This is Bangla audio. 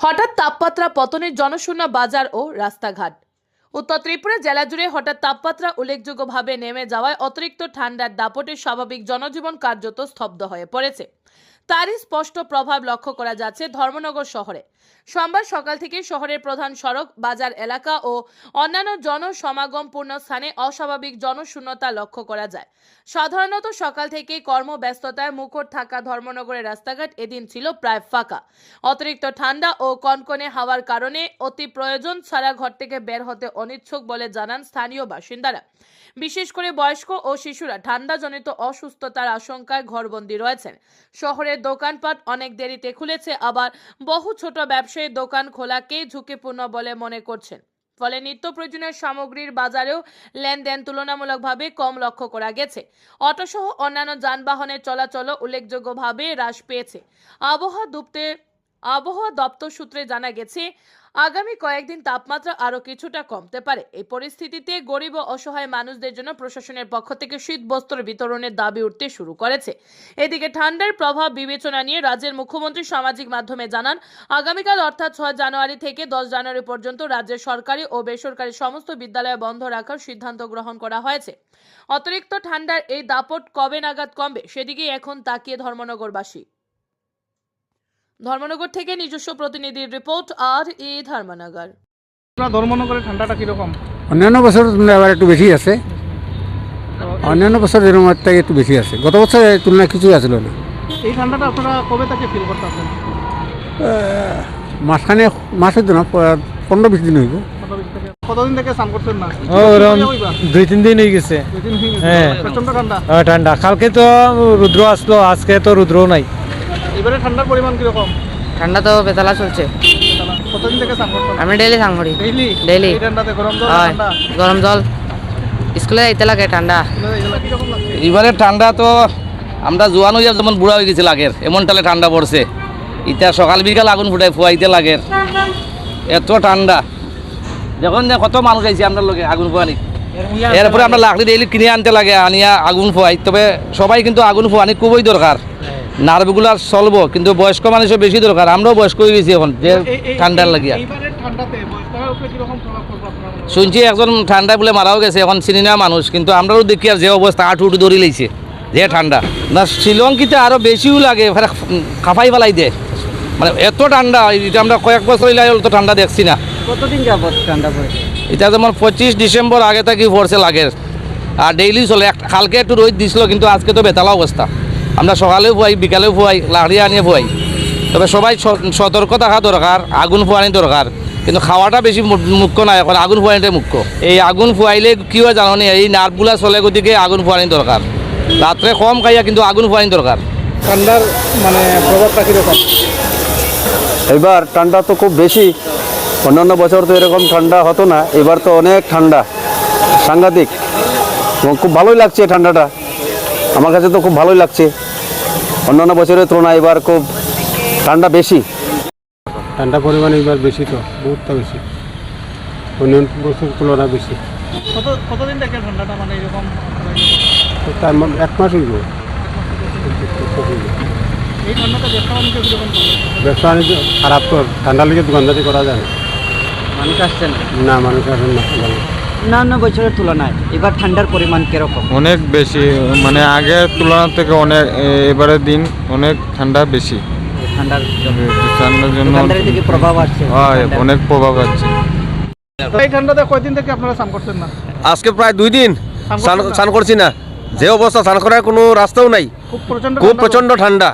হঠাৎ তাপমাত্রা, পতনের জনশূন্য বাজার ও রাস্তাঘাট। উত্তর ত্রিপুরা জেলা জুড়ে হঠাৎ তাপমাত্রা উল্লেখযোগ্যভাবে নেমে যাওয়ায় অতিরিক্ত ঠান্ডার দাপটে স্বাভাবিক জনজীবন কার্যত স্তব্ধ হয়ে পড়েছে। তারই স্পষ্ট প্রভাব লক্ষ্য করা যাচ্ছে ধর্মনগর শহরে। সোমবার সকাল থেকে শহরের প্রধান সড়ক, বাজার এলাকা ও অন্যান্য জনসমাগমপূর্ণ স্থানে অস্বাভাবিক জনশূন্যতা লক্ষ্য করা যায়। সাধারণত সকাল থেকে কর্মব্যস্ততায় মুখর থাকা ধর্মনগরের রাস্তাঘাট এদিন ছিল প্রায় ফাঁকা। অতিরিক্ত ঠান্ডা ও কনকনে হাওয়ার কারণে অতি প্রয়োজন ছাড়া ঘর থেকে বের হতে অনিচ্ছুক বলে জানান স্থানীয় বাসিন্দারা। বিশেষ করে বয়স্ক ও শিশুরা ঠান্ডাজনিত অসুস্থতার আশঙ্কায় ঘরবন্দি রয়েছেন। শহরের দোকানপাট অনেক দেরিতে খুলেছে, আবার বহু ছোট ব্যবসায়ী দোকান খোলাকেই ঝুঁকিপূর্ণ বলে মনে করছেন। ফলে নিত্য প্রয়োজনীয় সামগ্রীর বাজারেও লেনদেন তুলনামূলকভাবে কম লক্ষ্য করা গেছে। অটোসহ অন্যান্য যানবাহনের চলাচলও উল্লেখযোগ্যভাবে হ্রাস পেয়েছে। আবহাওয়া দুপ্তে আবহাওয়া দপ্তর সূত্রে জানা গেছে আগামী কয়েকদিন তাপমাত্রা আরও কিছুটা কমতে পারে। এই পরিস্থিতিতে গরিব ও অসহায় মানুষদের জন্য প্রশাসনের পক্ষ থেকে শীত বস্ত্র বিতরণের দাবি উঠতে শুরু করেছে। এদিকে ঠান্ডার প্রভাব বিবেচনা নিয়ে রাজ্যের মুখ্যমন্ত্রী সামাজিক মাধ্যমে জানান, আগামীকাল অর্থাৎ ছয় জানুয়ারি থেকে দশ জানুয়ারি পর্যন্ত রাজ্যের সরকারি ও বেসরকারি সমস্ত বিদ্যালয় বন্ধ রাখার সিদ্ধান্ত গ্রহণ করা হয়েছে। অতিরিক্ত ঠান্ডার এই দাপট কবে নাগাদ কমবে, সেদিকেই এখন তাকিয়ে ধর্মনগরবাসী। ধর্মনগর থেকে নিজস্ব প্রতিনিধির রিপোর্ট আর ই ধর্মনগর। আপনার ধর্মনগরের ঠান্ডাটা কীরকম? অন্যান্য বছর এবার একটু বেশি আছে। অন্যান্য বছর এরকম থেকে একটু বেশি আছে। গত বছরের তুলনায় কিছুই আসলো না। এই ঠান্ডাটা আপনারা কবে থেকে ফিল করতেছেন? মাঝখানে মাস হইতো না পনেরো বিশ দিন হইব। কতদিন থেকে স্নান করছেন না? ও ওরম হইবা? দুই তিন দিন হয়ে গেছে। দুই দিন হয়ে। ঠান্ডা। কালকে তো রুদ্র আসলো আজকে তো রুদ্র নাই। এবারে ঠান্ডার পরিমাণ কীরকম? ঠান্ডা তো বেতলা চলছে। কতদিন থেকে স্নান আমি ডেইলি সাং করি ডেইলি এই ঠান্ডাতে গরম জল ঠান্ডা? গরম জল। স্কুলে যাইতে লাগে ঠান্ডা। এবারে ঠান্ডা তো আমরা জোয়ান হইয়া যেমন বুড়া হয়ে গেছিল আগের এমন তাহলে ঠান্ডা পড়ছে। ইটা সকাল বিকাল আগুন ফুটাই ফুয়াইতে লাগে এত ঠান্ডা। যখন যে কত মানুষ আইছে আপনার লগে আগুন ফুয়ানি। এরপরে আমরা লাকড়ি ডেইলি কিনে আনতে লাগে আনিয়া আগুন ফুয়াই। তবে সবাই কিন্তু আগুন ফুয়ানি খুবই দরকার। নার্ভগুলার চলবো কিন্তু বয়স্ক মানুষের বেশি দরকার। আমরাও বয়স্ক হয়ে গেছি এখন যে ঠান্ডার লাগিয়া। শুনছি একজন ঠান্ডায় বলে মারাও গেছে এখন চিনি না মানুষ কিন্তু আমরাও দেখি আর যে অবস্থা আঁটু উঠু ধরে লইছে যে ঠান্ডা। না শ্রীলঙ্কিতে আরও বেশিও লাগে খাফাই ফেলাই দেয়। মানে এত ঠান্ডা এটা আমরা কয়েক বছর হইলে তো ঠান্ডা দেখছি না। কতদিন যাবত ঠান্ডা পড়ে? এটা যেমন পঁচিশ ডিসেম্বর আগে থেকে পড়ছে লাগে আর ডেইলি চলে এক- কালকে একটু রোদ দিছিল কিন্তু আজকে তো বেতালা অবস্থা। আমরা সকালেও ফুয়াই বিকালেও ফুয়াই লাড়ি আনিয়ে ফুয়াই তবে সবাই সতর্ক থাকা দরকার আগুন ফুয়ানি দরকার কিন্তু খাওয়াটা বেশি মুখ্য নয় এখন আগুন ফুয়ানিটাই মুখ্য। এই আগুন ফুয়াইলে কি হয় জানো নি এই নার্ভগুলা চলে গতিকে আগুন ফুয়ানি দরকার রাত্রে কম খাইয়া কিন্তু আগুন ফুয়ানি দরকার ঠান্ডার মানে প্রভাবটা কীরকম এবার ঠান্ডা তো খুব বেশি অন্যান্য বছর তো এরকম ঠান্ডা হতো না এবার তো অনেক ঠান্ডা সাংঘাতিক। এবং খুব ভালোই লাগছে ঠান্ডাটা আমার কাছে তো খুব ভালোই লাগছে। অন্যান্য বছরের তুলনায় এবার খুব ঠান্ডা বেশি। ঠান্ডা পরিমাণ এবার বেশি তো বহুতটা বেশি। অন্য বছর তুলনায় বেশি। কতদিন থেকে ঠান্ডাটা মানে এরকম? তার এক মাস হইব। ব্যবসা বাণিজ্য খারাপ তো ঠান্ডা লেগে দোকানদারি করা যায় না। মানুষ আসছে না? মানুষ আসেন না। অন্যান্য বছরের তুলনায় এবার ঠান্ডার পরিমাণ কীরকম? অনেক বেশি মানে আগের তুলনা থেকে অনেক এ- এবারের দিন অনেক ঠান্ডা বেশি। ঠান্ডার ঠান্ডার জন্য থেকে প্রভাব আসছে। হয় অনেক প্রভাব আছে এই ঠান্ডাতে কয়দিন থেকে আপনারা স্নান করছেন না? আজকে প্রায় দুই দিন স্নান করছি না। যে অবস্থা স্নান করার কোনো রাস্তাও নাই। খুব প্রচণ্ড ঠান্ডা।